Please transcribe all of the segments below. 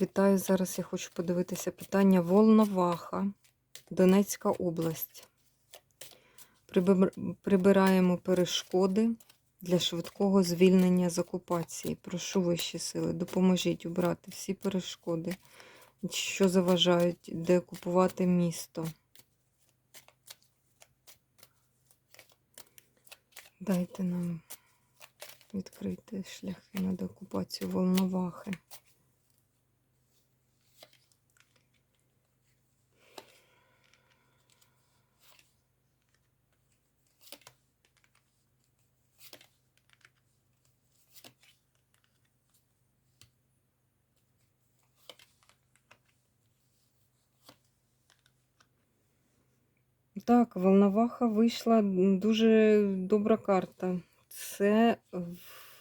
Вітаю. Зараз я хочу подивитися питання Волноваха, Донецька область. Прибираємо перешкоди для швидкого звільнення з окупації. Прошу вищі сили, допоможіть убрати всі перешкоди, що заважають деокупувати місто. Дайте нам відкрити шляхи на деокупацію Волновахи. Так, Волноваха вийшла дуже добра карта. Це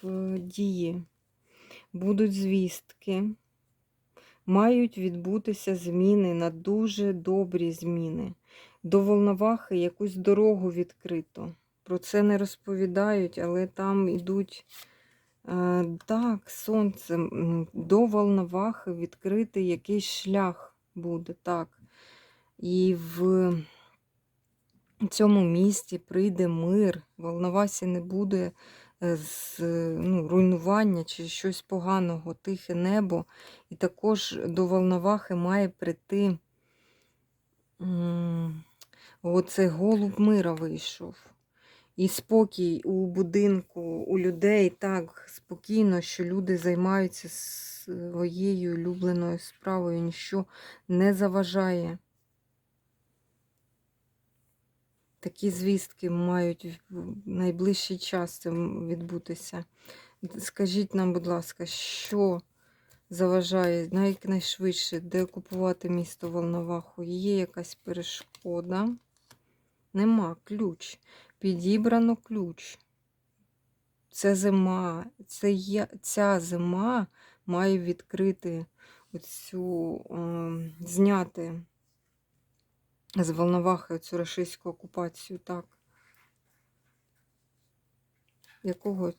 в дії. Будуть звістки. Мають відбутися зміни на дуже добрі зміни. До Волновахи якусь дорогу відкрито. Про це не розповідають, але там йдуть. Е, так, сонце. До Волновахи відкритий якийсь шлях буде. Так. І в цьому місті прийде мир, в Волновасі не буде е, з, ну, руйнування чи щось поганого, тихе небо. І також до Волновахи має прийти оцей голуб мира вийшов. І спокій у будинку, у людей так спокійно, що люди займаються своєю улюбленою справою, ніщо не заважає. Такі звістки мають в найближчий час відбутися. Скажіть нам, будь ласка, що заважає найшвидше деокупувати місто Волноваху? Є якась перешкода? Нема ключ. Підібрано ключ. Це зима. Це я, ця зима має відкрити оцю, е, зняти з Волновахи цю рашистську окупацію, так. Якого,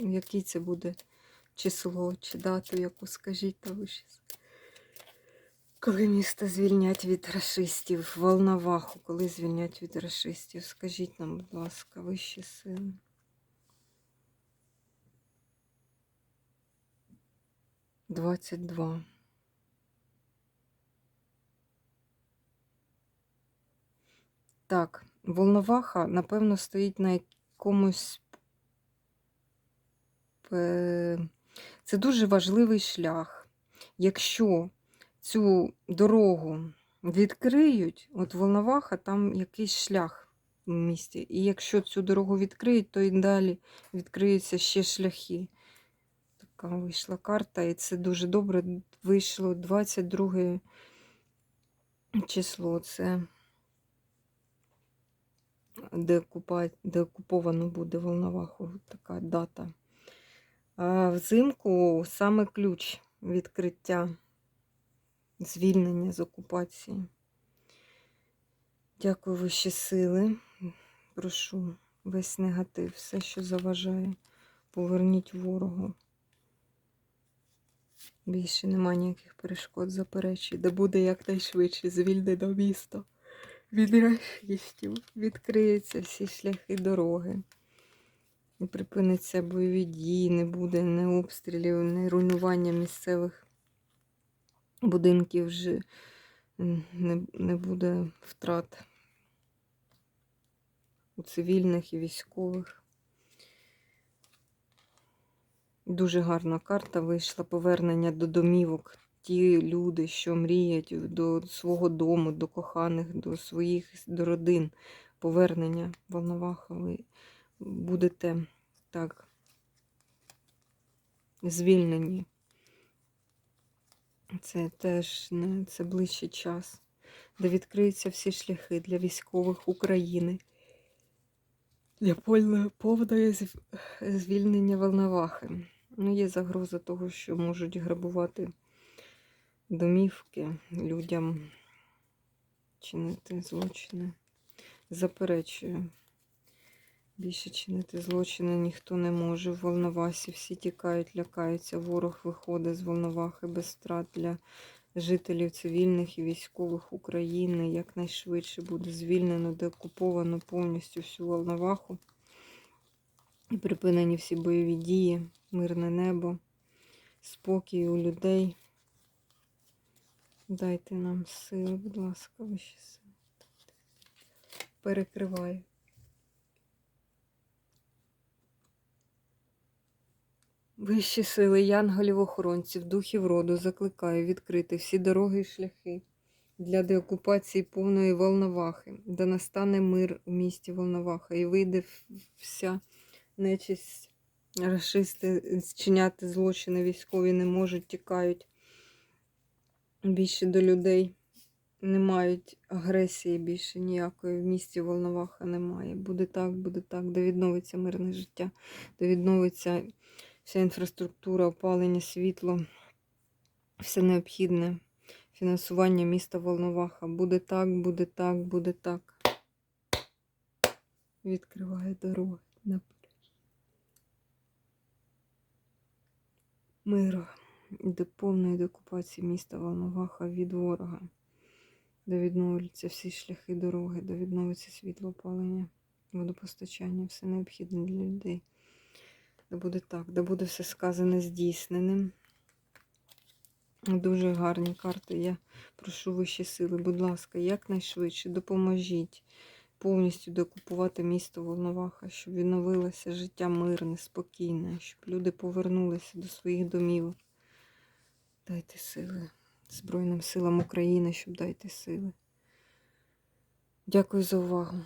який це буде число чи дату, яку скажіть та ви. Коли місто звільнять від рашистів, Волноваху, коли звільнять від рашистів, скажіть нам, будь ласка, вищі сили. Двадцять два. Так, Волноваха, напевно, стоїть на якомусь. Це дуже важливий шлях. Якщо цю дорогу відкриють, от Волноваха, там якийсь шлях в місті. І якщо цю дорогу відкриють, то і далі відкриються ще шляхи. Така вийшла карта, і це дуже добре вийшло 22 число. Це де, окупа... де окуповано буде Волноваху, така дата. А взимку саме ключ відкриття, звільнення з окупації. Дякую вищі сили. Прошу весь негатив, все, що заважає, поверніть ворогу. Більше нема ніяких перешкод, заперечень, де буде якнайшвидше звільнено місто від расистів, відкриються всі шляхи дороги. І припиниться бойові дії, не буде ні обстрілів, ні руйнування місцевих будинків, вже не, не буде втрат у цивільних і військових. Дуже гарна карта вийшла повернення до домівок. Ті люди, що мріють до свого дому, до коханих, до своїх до родин. Повернення Волноваха. Ви будете так звільнені. Це теж не це ближчий час, де відкриються всі шляхи для військових України. Для повної звільнення Волновахи. Ну, є загроза того, що можуть грабувати домівки людям, чинити злочини. Заперечую. Більше чинити злочини ніхто не може. В Волновасі всі тікають, лякаються. Ворог виходить з Волновахи без страт для жителів цивільних і військових України. Якнайшвидше буде звільнено, деокуповано повністю всю Волноваху. І припинені всі бойові дії, мирне небо, спокій у людей. Дайте нам сили, будь ласка, вищі сили. Перекриваю. Вищі сили, янголів охоронців, духів роду закликаю відкрити всі дороги і шляхи для деокупації повної Волновахи, де настане мир у місті Волноваха і вийде вся нечисть, расисти зчиняти злочини військові не можуть, тікають більше до людей. Не мають агресії більше ніякої в місті Волноваха немає. Буде так, буде так, де відновиться мирне життя, де відновиться вся інфраструктура, опалення, світло, все необхідне. Фінансування міста Волноваха. Буде так, буде так, буде так. Відкриває дороги наперед. Миру до повної деокупації міста Волноваха від ворога. Де відновляться всі шляхи дороги, де відновиться світло, опалення, водопостачання, все необхідне для людей. Де буде так, де буде все сказане здійсненим. Дуже гарні карти. Я прошу вищі сили, будь ласка, якнайшвидше допоможіть повністю докупувати місто Волноваха, щоб відновилося життя мирне, спокійне, щоб люди повернулися до своїх домів. Дайте сили Збройним силам України, щоб дайте сили. Дякую за увагу.